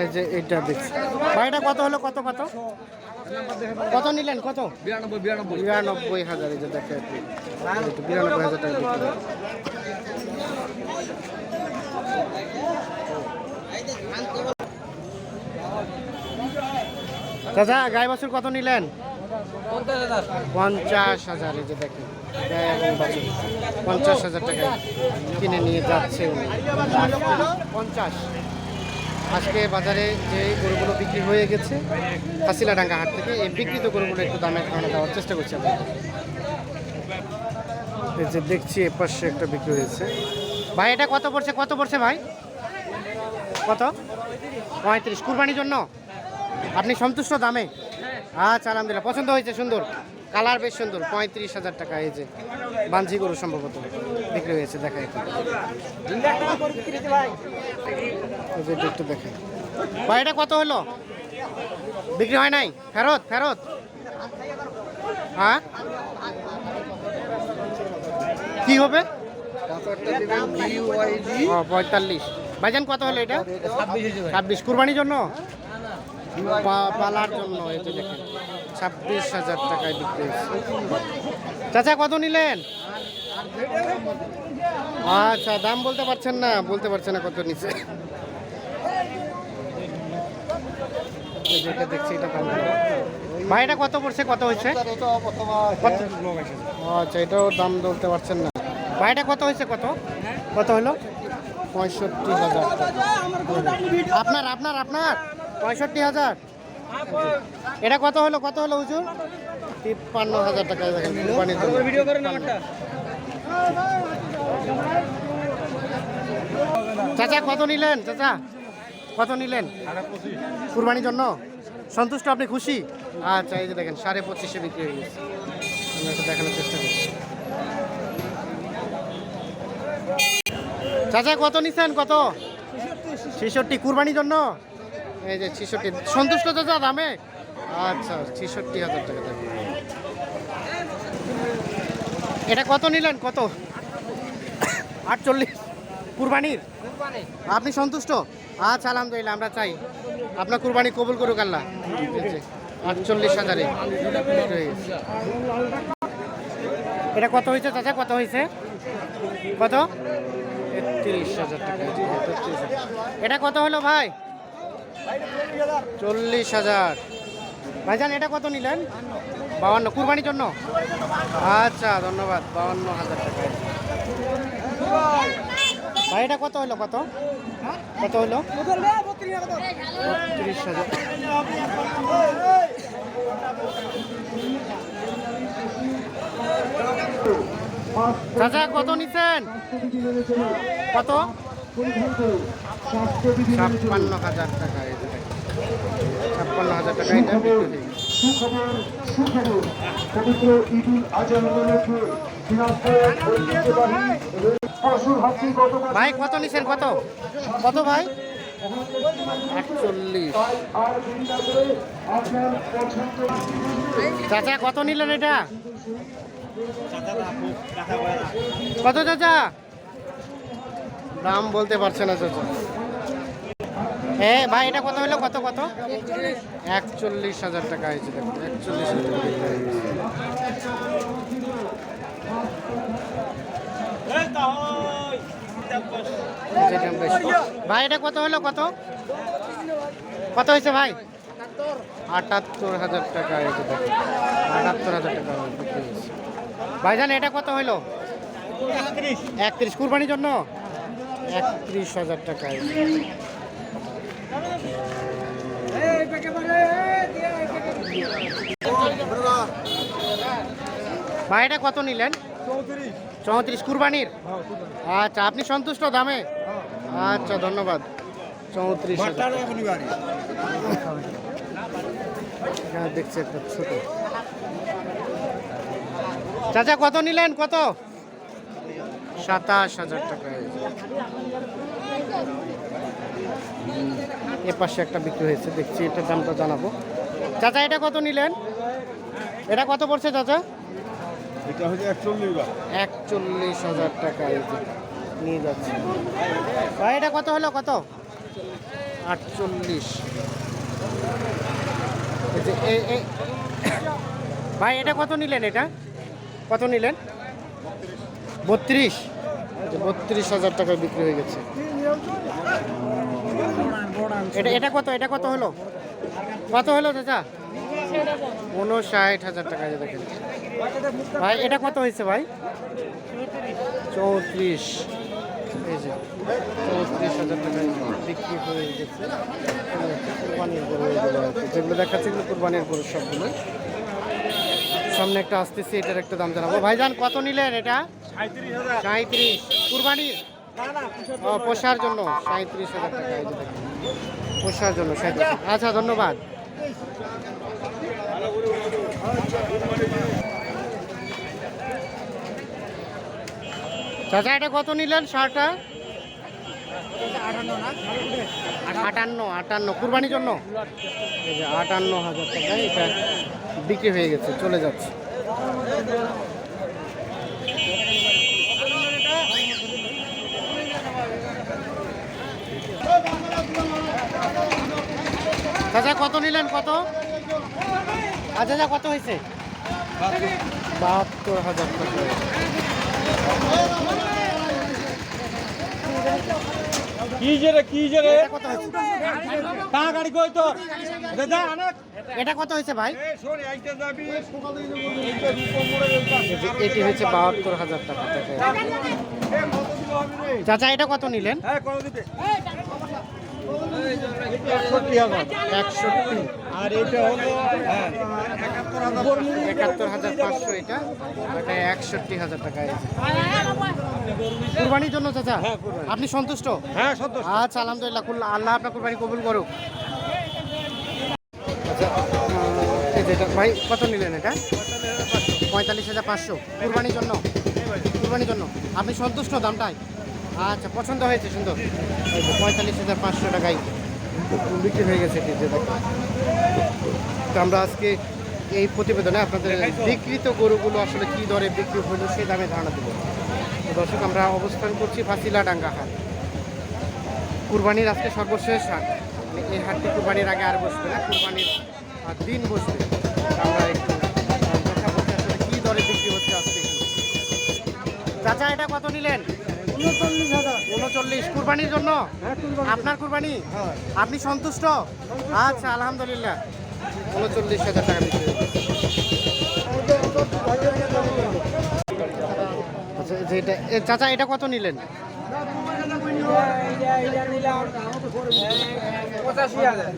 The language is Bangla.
এই যে এটা দেখছি। ভাইটা কত হলো? কত কত? কত নিলেন? কত? বিরানব্বই হাজার, এই দেখে বিরানব্বই হাজার টাকা। দাদা গায়ে বাছুর কত নিলেন? পঞ্চাশ হাজার, এই যে দেখেন। পঞ্চাশ হাজার টাকায় কিনে নিয়ে যাচ্ছে পঞ্চাশ। আজকে বাজারে যে গরুগুলো বিক্রি হয়ে গেছে হাসিলাডাঙ্গা হাট থেকে এই বিক্রিত গরুগুলো একটু দামের কারণে দেওয়ার চেষ্টা করছি আমরা এই যে দেখছি, এ পাশে একটা বিক্রি হয়েছে। ভাই, এটা কত পড়ছে কত পড়ছে ভাই? কত? পঁয়ত্রিশ। কুরবানির জন্য? আপনি সন্তুষ্ট দামে? আচ্ছা আলহামদুলিল্লাহ। পছন্দ হয়েছে, সুন্দর। কালার বেশ সুন্দর, পঁয়ত্রিশ হাজার টাকা, এই যে বাঞ্জি গরু সম্ভবত বিক্রি হয়েছে দেখা একটু। যে ভাই, এটা কত হলো? বিক্রি হয় নাই? ফেরত ফেরত। হ্যাঁ? কি হবে? পঁয়তাল্লিশ। ভাইজান, কত হলো এটা? ছাব্বিশ। কুরবানির জন্য? পালার জন্য এই যে দেখেন ছাব্বিশ হাজার টাকায় বিক্রি চাচা কত নিলেন? আচ্ছা দাম বলতে পারছেন না বলতে পারছেন না কত নিচ্ছে এই যে এটা দেখছি এটা দাম ভাই এটা কত পড়ছে কত হয়েছে? আচ্ছা এটাও দাম বলতে পারছেন না। ভাই এটা কত হয়েছে কত? কত হলো? পঁয়ষট্টি হাজার আপনার আপনার আপনার? পঁয়ষট্টি হাজার। এটা কত হলো? কত হলো হুজুর তিপ্পান্ন হাজার টাকা দেখেন জন্য। ভিডিও করেন আমারটা চাচা কত নিলেন? চাচা কত নিলেন? কুরবানির জন্য? সন্তুষ্ট? আপনি খুশি? আচ্ছা এই যে দেখেন সাড়ে পঁচিশে বিক্রি হয়ে গেছে। একটু দেখানোর চেষ্টা করছি চাচা কত নিছেন? কত? ছেষট্টি। কুরবানির জন্য? এই যে ছেষট্টি। সন্তুষ্ট চাচা দামে? আচ্ছা ছেষট্টি হাজার টাকা দাম এটা কত নিলেন? কত? আটচল্লিশ। কুরবানির? আপনি সন্তুষ্ট? আচ্ছা আলহামদুলিল্লাহ আমরা চাই। আপনার কুরবানি কবুল করুক আল্লাহ। আটচল্লিশ হাজারে। এটা কত হয়েছে চাচা? কত হয়েছে? কত? তেত্রিশ হাজার টাকা। এটা কত হলো ভাই? চল্লিশ হাজার। ভাইজান, এটা কত নিলেন? বাউান্ন। কুরবানির জন্য? আচ্ছা ধন্যবাদ। বাউান্ন হাজার টাকা। ভাই, এটা কত হলো? কত? কত হলো? বত্রিশ হাজার। চাচা, কত নিছেন? কত? ছাপ্পান্ন হাজার টাকা এই যে দেখেন। ছাপ্পান্ন হাজার টাকা এটা বিক্রি গেছে। সুখবর সুখবর। পবিত্র ঈদুল আজহা উপলক্ষে দিনাজপুরের ঐতিহ্যবাহী পশুর হাটটি গতকাল ভাই কত নিছেন? কত? কত ভাই? আটচল্লিশ চাচা কত নিলেন এটা? কত চাচা? দাম বলতে পারছে না চাচা। হ্যাঁ ভাই এটা কত হলো? কত কত? একচল্লিশ হাজার টাকা হয়েছে একচল্লিশ হাজার হয়ে ভাই এটা কত হলো? কত? কত হয়েছে ভাই? আটাত্তর হাজার টাকা হয়েছে আটাত্তর হাজার টাকা ভাইজান এটা কত হলো? একত্রিশ। কুরবানির জন্য? একত্রিশ হাজার টাকা। ভাই এটা কত নিলেন? চৌত্রিশ। কুরবানির? আচ্ছা আপনি সন্তুষ্ট দামে? আচ্ছা ধন্যবাদ। চৌত্রিশ হাজার। এখানে দেখছি একটা ছোট। চাচা কত নিলেন? কত? সাতাশ হাজার টাকা। এ পাশে একটা বিক্রি হয়েছে দেখছি এটার দামটা জানাব। চাচা এটা কত নিলেন? এটা কত পড়ছে চাচা? এটা হচ্ছে একচল্লিশ হাজার টাকা নিয়ে যাচ্ছে। ভাই এটা কত হলো কত? আটচল্লিশ। এই এই ভাই এটা কত নিলেন এটা? কত নিলেন? বত্রিশ। বত্রিশ হাজার টাকায় বিক্রি হয়ে গেছে। এটা এটা কত এটা কত হলো? কত হলো চাচা? উনষাট হাজার টাকা দেখেন। ভাই, এটা কত হয়েছে ভাই? চৌত্রিশ। এই যে, চৌত্রিশ হাজার বিক্রি। যেগুলো সামনে একটা আসতেছে, এটার একটা দাম জানাব। ভাইজান, কত নিলেন এটা? সাঁত্রিশ কুরবানির? পোষার জন্য সাঁত্রিশ হাজার টাকা। পোষার জন্য সাঁত্রিশ আচ্ছা ধন্যবাদ। চাচা, এটা কত নিলেন শার্টটা? আটান্ন আটান্ন। কুরবানির জন্য? আটান্ন হাজার টাকা এটা বিক্রি হয়ে গেছে, চলে যাচ্ছে। চাচা কত নিলেন? কত? আচ্ছা আচ্ছা কত হয়েছে? বাহাত্তর হাজার টাকা। কি যে রে কি যে রে? এটা হয়েছে? তা গাড়ি কই তোর? দাদা এটা কত হয়েছে ভাই? এটি হচ্ছে বাহাত্তর হাজার টাকা। টাকা চাচা এটা কত নিলেন? হ্যাঁ কত দিতে? একষট্টি আর এটা হলো হ্যাঁ একাত্তর হাজার পাঁচশো এটা। এটা একষট্টি হাজার টাকা কুরবানির জন্য চাচা? আপনি সন্তুষ্ট? হ্যাঁ আচ্ছা আলহামদুলিল্লাহ আল্লাহ আপনার কুরবানি কবুল করুক। আচ্ছা আহ, এই যে এটা ভাই কত নিলেন এটা? পঁয়তাল্লিশ হাজার পাঁচশো। কুরবানির জন্য? কুরবানির জন্য। আপনি সন্তুষ্ট দামটাই আচ্ছা পছন্দ হয়েছে, সুন্দর। পঁয়তাল্লিশ হাজার পাঁচশো টাকায় বিক্রি হয়ে গেছে এটি তো আমরা আজকে এই প্রতিবেদনে আপনাদের বিক্রিত গরুগুলো আসলে কী দরে বিক্রি হলো সেই দামে ধারণা দেবো। দর্শক, আমরা অবস্থান করছি ফাঁসিলা ডাঙ্গা হাট। কুরবানির আজকে সর্বশেষ হাট। এই হাটটি কুরবানির আগে আর বসবে না, কুরবানির দিন বসবে। আমরা একটু কথা বলতে আসলে কী দরে বিক্রি হচ্ছে আজকে। চাচা, এটা কত নিলেন? উনচল্লিশ কুরবানির জন্য? আপনার কুরবানি? আপনি সন্তুষ্ট? আচ্ছা আলহামদুলিল্লাহ। উনচল্লিশ হাজার টাকা বিক্রি আচ্ছা যেটা চাচা এটা কত নিলেন? পঁচাশি হাজার।